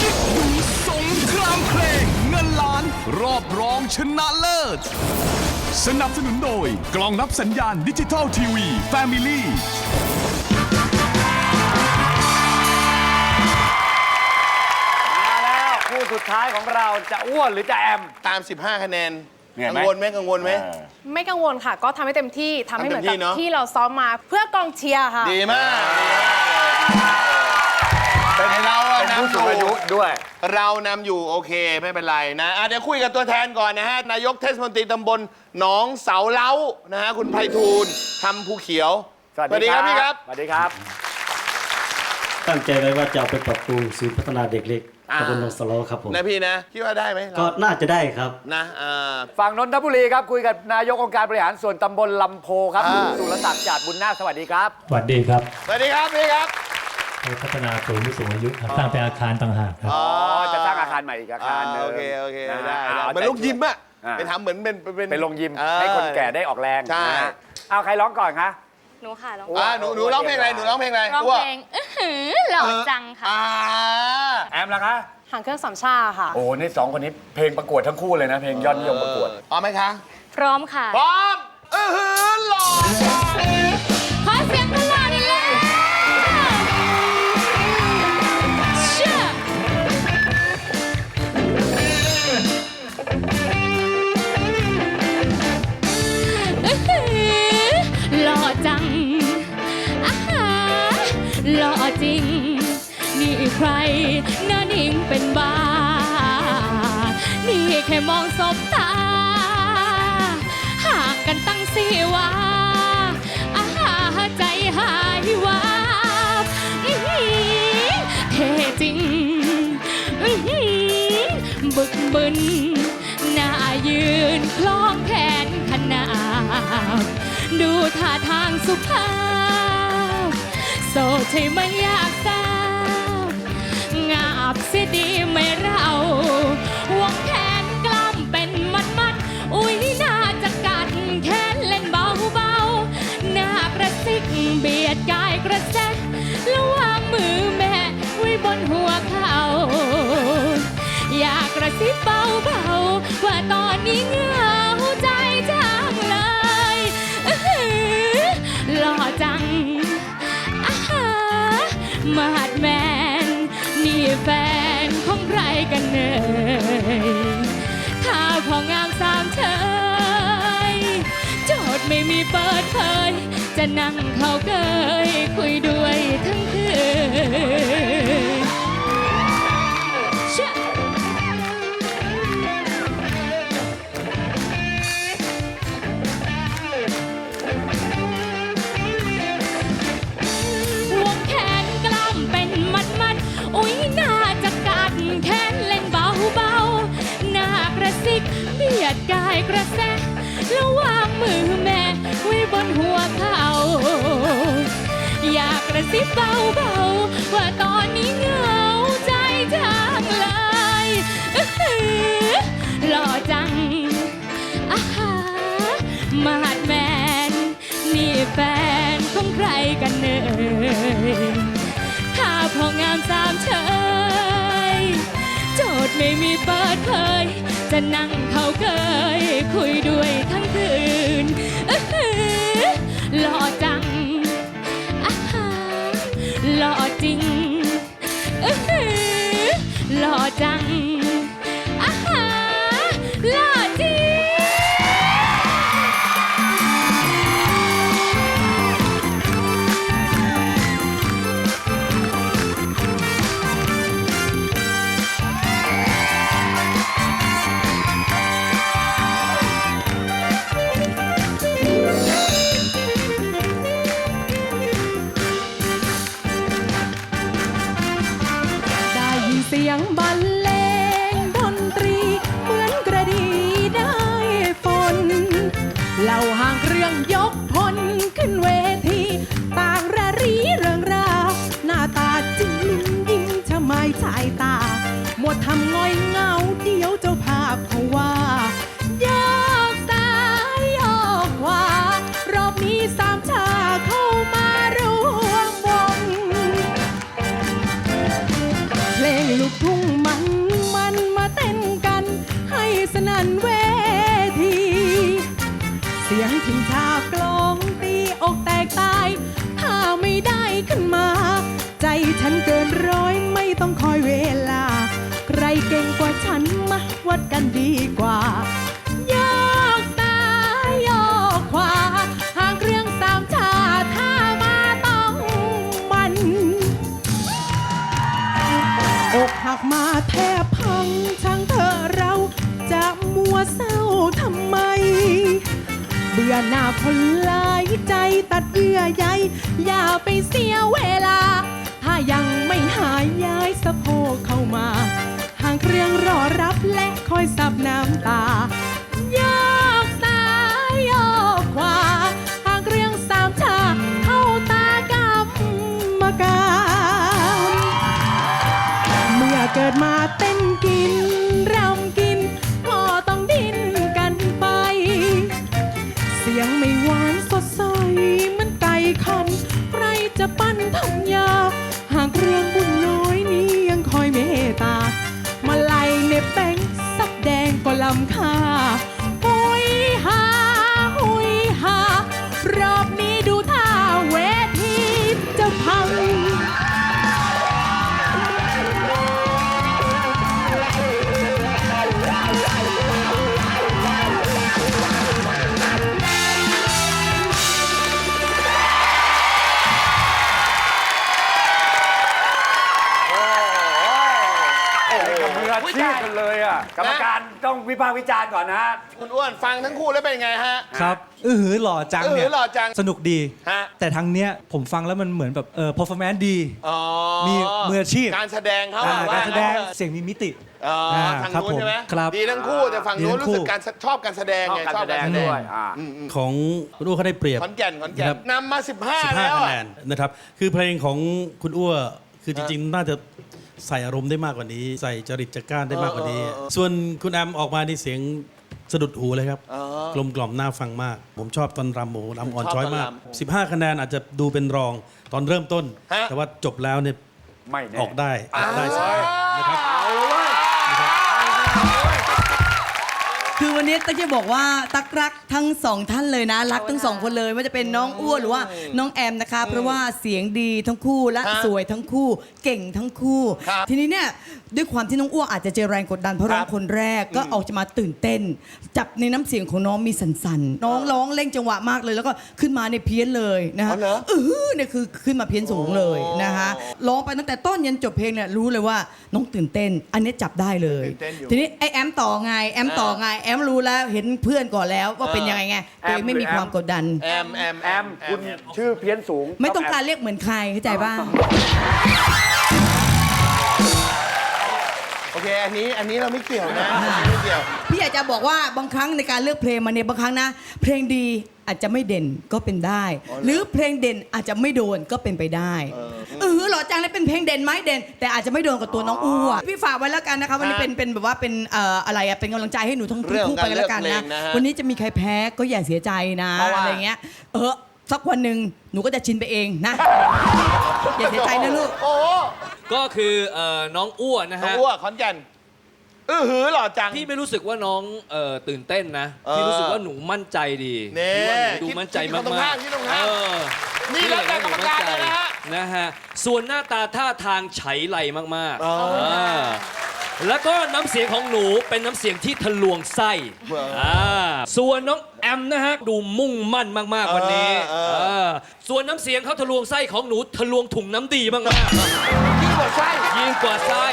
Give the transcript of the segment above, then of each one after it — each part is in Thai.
กิ๊กดูสงครามเพลงเงินล้านรอบรองชนะเลิศ สนับสนุนโดยกล่องรับสัญญาณดิจิทัลทีวีแฟมิลี่ มาแล้วคู่สุดท้ายของเราจะอ้วนหรือจะแอม ตาม 15 คะแนน เหนื่อยกัไหมงวลไหมกังวลไหม ไม่กังวลค่ะ ก็ทำให้เต็มที่ทำให้เหมือนทำเต็มที่กับเนอะ ที่เราซ้อมมาเพื่อกองเชียร์ค่ะ ดีมาก นผู้นำอสูงอายุยู่ด้วย เรานำอยู่โอเคไม่เป็นไรนะอะเดี๋ยวคุยกับตัวแทนก่อนนะฮะนายกเทศมนตรีตำบลหนองเสาเล้านะฮะคุณไพฑูรย์ทำภูเขียวสวัสดีครับพี่ครับ สวัสดีครับ ตั้งใจไว้ว่าจะเอาไปปรับปรุงศูนย์พัฒนาเด็กเล็กอ่า ตำบลหนองสโลครับผม นะพี่นะคิดว่าได้ไหมเราก็น่าจะได้ครับ นะอ่า ฝั่งนนทบุรีครับ คุยกับนายกองค์การบริหารส่วนตำบลลำโพครับอ่า คุณสุรศักดิ์จาดบุญนาคสวัสดีครับ สวัสดีครับ สวัสดีครับพี่ครับ ไปพัฒนาศูนย์ผู้สูงอายุครับสร้างเป็นอาคารต่างหากครับ อ๋อจะสร้างอาคารใหม่อีกอาคารหนึงโอเคโอเคนะได้ฮะได้เอาเหมือนลูกยิมอะอ่าไปทำเหมือนเป็นเป็นเป็นโรงยิมเออ ให้คนแก่ได้ออกแรงใช่ นะฮะเอาใครร้องก่อนคะ หนูค่ะร้องอ่าหนูหนูร้องเพลงอะไรหนูร้องเพลงอะไรร้องวเพลงอื้อหือหล่อจังค่ะ อ่า แอมล่ะคะ หางเครื่องสามชาค่ะ โอ้นี่สองคนนี้เพลงประกวดทั้งคู่เลยนะ เพลงยอดนิยมประกวด เอาไหมคะ พร้อมค่ะ พร้อมเออหือหล่อขอ มองสบตา หางกันตั้งสี่วาอาหาใจหายวาบเท่จริง บึกบึนหน้ายืนคล้องแขนขนาบดูท่าทางสุภาพ โสดใช่ไหมอยากทราบงาบเสียดีไหมเรา ซิบเบาเบาๆว่าตอนนี้เหงาใจจังเลยอื้อหือหล่อจังอาหามาดแมน นี่แฟนของใครกันเนยถ้าพองามสามเฉยโจทย์ไม่มีเปิดเผยจะนั่งเขาเกยคุยด้วยทั้งคืน มือแม่ไว้บนหัวเขาอยากกระซิบเบาๆว่าตอนนี้เหงาใจจังเลยอื้อหือหล่อจังอาหามาดแมน นี่แฟนของใครกันเนยถ้าพองามสามเฉยโจทย์ไม่มีเปิดเผย จะนั่งเขาเกยคุยด้วยทั้งคืนหล่อจังหล่อจริงหล่อจัง ลูกทุ่งมันมันมาเต้นกัน ให้สนั่นเวที เสียงทิมชาบกลองตีอกแตกตาย ถ้าไม่ได้ขึ้นมา ใจฉันเกินร้อยไม่ต้องคอยเวลา ใครเก่งกว่าฉันมาวัดกันดีกว่า เศร้าทำไม เบื่อหน้าคนหลายใจตัดเยื่อใยอย่าไปเสียเวลา ถ้ายังไม่หายย้ายสะโพกเข้ามาห่างเครื่องรอรับและคอยซับน้ำตาโยกซ้ายโยกขวาห่างเครื่องสามชาเข้าตากรรมการ เมื่อเกิดมาเต้นก ออาชีพกันเลยอะกรรมการต้องวิพากษ์วิจารณ์ก่อนนะคุณอ้วนฟังทั้งคู่แล้วเป็นไงฮะ ครับอือหือหล่อจังเออเนี่ยหล่อจังสนุกดีฮะ แต่ทางเนี้ยผมฟังแล้วมันเหมือนแบบเออ performance ดี อ๋อมีมืออาชีพ การแสดงเขาอ่าอะการแสดงว่งั้นเถอะเสียงมีมิติ อ๋ออ่าทางครับนู้นใช่ไหมผมครับดีทั้งคู่แต่ฝั่งนู้นดีทั้งรู้สึกคู่ การชอบการแสดงชอบไงการชอบแสดการงแสดด้งวยอ่า ของคุณอ้วเขาได้เปรียบ ขอนแก่นขอนแก่ครันบนำมา 15 แล้ว15คะอะ แนนนะครับ คือเพลงของคุณอ้วคือจริงๆ น่าจะ ใส่อารมณ์ได้มากกว่านี้ ใส่จริตจักร้านได้มากกว่านี้ ส่วนคุณแอมออกมาในเสียงสะดุดหูเลยครับ กลมกล่อมน่าฟังมาก ผมชอบตอนรำโอ้โหรำอ่อนช้อยมาก 15 คะแนนอาจจะดูเป็นรองตอนเริ่มต้นฮะแต่ว่าจบแล้วเนี่ยไม่แน่ออกได้ออกได้สบายนะครับ คือวันนี้ตั๊กจะบอกว่าตั๊กรักทั้งสองท่านเลยนะ รักทั้งสองคนเลยว่าจะเป็นน้องอ้วนหรือว่าน้องแอมนะคะ เพราะว่าเสียงดีทั้งคู่และฮะสวยทั้งคู่เก่งทั้งคู่ ครับทีนี้เนี่ยด้วยความที่น้องอ้วนอาจจะเจอแรงกดดันเพราะร้องครับคนแรกก็ออกจะมาตื่นเต้น จับในน้ำเสียงของน้องมีสันสันๆน้องร้องเร่งจังหวะมากเลย แล้วก็ขึ้นมาในเพี้ยนเลยนะคะอ๋อเหรอ เออเนี่ยคือขึ้นมาเพี้ยนสูงเลยนะคะร้องไปตั้งแต่ต้นยันจบเพลงเนี่ยรู้เลยว่าน้องตื่นเต้น อันนี้จับได้เลย ตื่นเต้นอยู่ ทีนี้ไอแอมต่อไงแอมต่อไงแอมรู้แล้วเห็นเพื่อนก่อนแล้วว่าเป็นยังไงไงตัวเองไม่มีความกดดัน แอมแอมแอมคุณชื่อเพี้ยนสูงไม่ต้องการเรียกเหมือนใครเข้าใจบ้างโอเค อันนี้อันนี้เราไม่เกี่ยวนะอันนี้ไม่เกี่ยว พี่อยากจะบอกว่าบางครั้งในการเลือกเพลงมาเนี่ยบางครั้งนะ เพลงดีอาจจะไม่เด่นก็เป็นได้ หรือเพลงเด่นอาจจะไม่โดนก็เป็นไปได้เออหล่อ จังเลยเป็นเพลงเด่นไหมเด่น แต่อาจจะไม่โดนกับตัวน้องอู้อะพี่ฝากไว้แล้วกันนะคะวันนี้ฮะเป็นเป็นแบบว่าเป็นเอ่ออะไรอะเป็นกำลังใจให้หนูทั้งเรื่องคู่การไปแล้วกันเลือกนะเพลงนะฮะวันนี้จะมีใครแพ้ก็อย่าเสียใจนะเพราะว่าอะไรเงี้ย เออสักวันหนึ่งหนูก็จะชินไปเองนะ อย่าเสียใจนะลูกโอ้โหก็คือเอ่อน้องอ้วนนะน้องฮะ อ้วขอนแก่นอื้อหือหล่อจัง พี่ไม่รู้สึกว่าน้องเอ่อตื่นเต้นนะเออพี่รู้สึกว่าหนูมั่นใจดีนี่พี่ว่าหนูดูมั่นใจคิดมาคิดตรงข้ามกคิดตรงๆข้าม เออนี่แล้วแต่กรรมการเลยนะฮะ นะฮะ ส่วนหน้าตาท่าทางไฉไลมากอ๋อๆาแล้วก็น้ำเสียงของหนูเป็นน้ำเสียงที่ทะลวงไส้เอออ่อ่าส่วนน้องแอมนะฮะดูมุ่งมั่นมาก ๆ วันนี้เออเออ เออส่วนน้ำเสียงเขาทะลวงไส้ของหนูทะลวงถุงน้ำดีมากยิ่งกว่าไส้ๆยิ่งกว่าไส้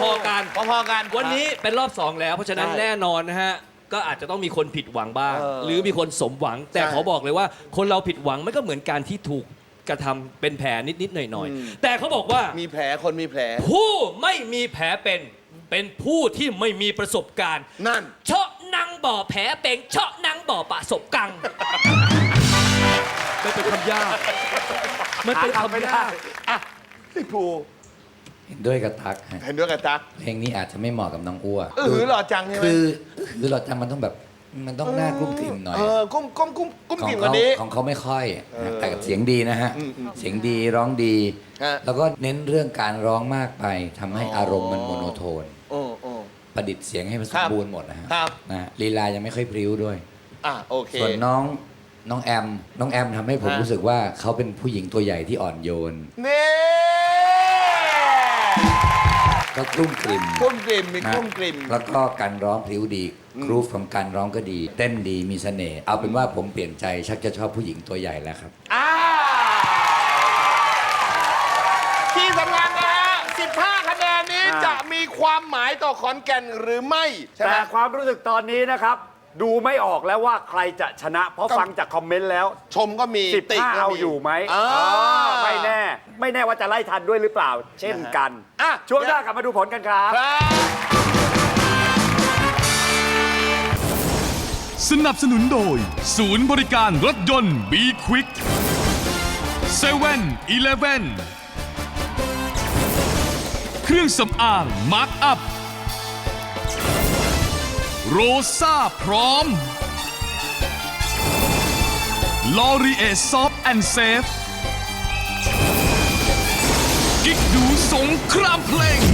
พอๆกัน พอๆกัน วันนี้เป็นรอบ 2 แล้ว เพราะฉะนั้นใช่แน่นอนนะฮะ ก็อาจจะต้องมีคนผิดหวังบ้าง เออหรือมีคนสมหวัง แต่ใช่ ขอบอกเลยว่าคนเราผิดหวังมันก็เหมือนการที่ถูก กระทำเป็นแผลนิดๆหน่อยอืมๆแต่เขาบอกว่า มีแผลคนมีแผล ผู้ไม่มีแผลเป็น เป็นผู้ที่ไม่มีประสบการณ์ นั่น เชาะนังบ่อแผลเป็นเชาะนังบ่อประสบกังไม่เป็นคำยาก มันเป็นหาคำไม่คำได้ยากอะพี่ภูเห็นด้วยกับตั๊กฮะเห็นด้วยกับตั๊กเพลงนี้อาจจะไม่เหมาะกับน้องอ้วอื้อหือหล่อจังใช่ไหมคือคือเราจำมันต้องแบบ มันต้องหน้ากลุ้มกลิ่มหน่อย เออกุ้มกุ้มกุ้มกุ้มของกิ่มกเขาว่านี้ ของเขาไม่ค่อยเออแต่เสียงดีนะฮะอืมอืมเสียงดีร้องดี ฮะ แล้วก็เน้นเรื่องการร้องมากไปทำให้อารมณ์มันโมโนโทน โอ้โอ้ ประดิษฐ์เสียงให้มันสครัมบบูรณ์หมดนะฮะครับ นะฮะลีลายังไม่ค่อยพริ้วด้วย อะโอเค ส่วนน้องน้องแอม น้องแอมทำให้ผมฮะ รู้สึกว่าเขาเป็นผู้หญิงตัวใหญ่ที่อ่อนโยน นี่ ก็กลุ้มกลิ่มกุ้มกลิ่มมีนะกุ้มกลิ่ม แล้วก็การร้องพริ้วดีกรูฟของการร้องก็ดี เต้นดีมีเสน่ห์เอาเป็นว่าผมเปลี่ยนใจชักจะชอบผู้หญิงตัวใหญ่แล้วครับ อ่าที่สำคัญนะฮะ 15 คะแนนนี้อ่าจะมีความหมายต่อขอนแก่นหรือไม่ ใช่ไหม แต่ความรู้สึกตอนนี้นะครับ ดูไม่ออกแล้วว่าใครจะชนะ เพราะก็ฟังจากคอมเมนต์แล้ว ชมก็มีสิบติห้าก็เอามีอยู่ไหมอ่าอ่าไม่แน่ ไม่แน่ว่าจะไล่ทันด้วยหรือเปล่า เช่นกันอะ ช่วงหน้ากลับมาดูผลกันครับ ครับ สนับสนุนโดย ศูนย์บริการรถยนต์ B Quick 7 e เ e ่ e อเครื่องสำอางมาร์ k อัพ โรซ่าพร้อมลอรีเอซอฟแอนเซฟ กิ๊กดูสงครามเพลง